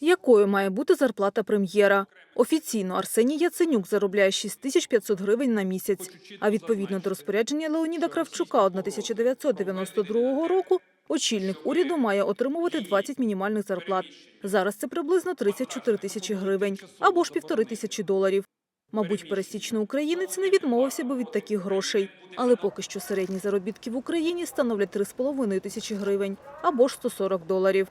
Якою має бути зарплата прем'єра? Офіційно Арсеній Яценюк заробляє 6500 гривень на місяць. А відповідно до розпорядження Леоніда Кравчука 1992 року очільник уряду має отримувати 20 мінімальних зарплат. Зараз це приблизно 34 тисячі гривень або ж півтори тисячі доларів. Мабуть, пересічний українець не відмовився би від таких грошей. Але поки що середні заробітки в Україні становлять 3,5 тисячі гривень або ж 140 доларів.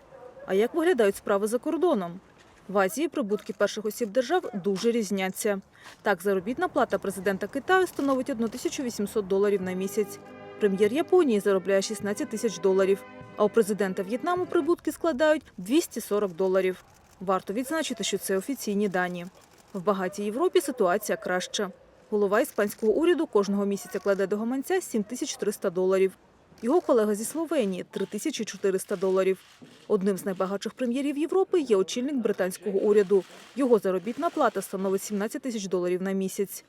А як виглядають справи за кордоном? В Азії прибутки перших осіб держав дуже різняться. Так, заробітна плата президента Китаю становить 1800 доларів на місяць. Прем'єр Японії заробляє 16 тисяч доларів, а у президента В'єтнаму прибутки складають 240 доларів. Варто відзначити, що це офіційні дані. В багатій Європі ситуація краща. Голова іспанського уряду кожного місяця кладе до гаманця 7300 доларів. Його колега зі Словенії 3400 доларів. Одним з найбагатших прем'єрів Європи є очільник британського уряду. Його заробітна плата становить 17 тисяч доларів на місяць.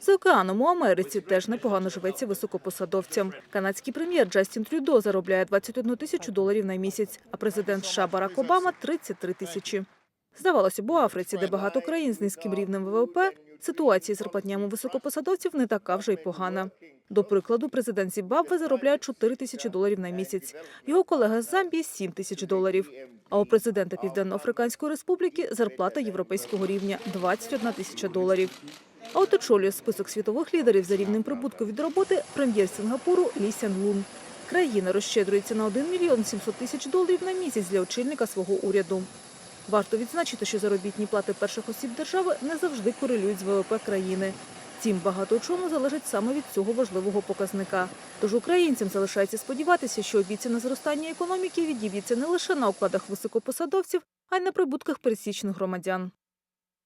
За океаном у Америці теж непогано живеться високопосадовцям. Канадський прем'єр Джастін Трюдо заробляє 21 тисячу доларів на місяць, а президент США Барак Обама – 33 тисячі. Здавалося б, у Африці, де багато країн з низьким рівнем ВВП, ситуація з зарплатнями високопосадовців не така вже й погана. До прикладу, президент Зімбабве заробляє 4 тисячі доларів на місяць. Його колега з Замбії – 7 тисяч доларів. А у президента Південно-Африканської республіки зарплата європейського рівня – 21 тисяча доларів. А от очолює список світових лідерів за рівнем прибутку від роботи прем'єр Сінгапуру Лі Сян Лун. Країна розщедрюється на 1 мільйон 700 тисяч доларів на місяць для очільника свого уряду. Варто відзначити, що заробітні плати перших осіб держави не завжди корелюють з ВВП країни. Втім, багато чому залежить саме від цього важливого показника. Тож українцям залишається сподіватися, що обіцяне зростання економіки відіб'ється не лише на окладах високопосадовців, а й на прибутках пересічних громадян.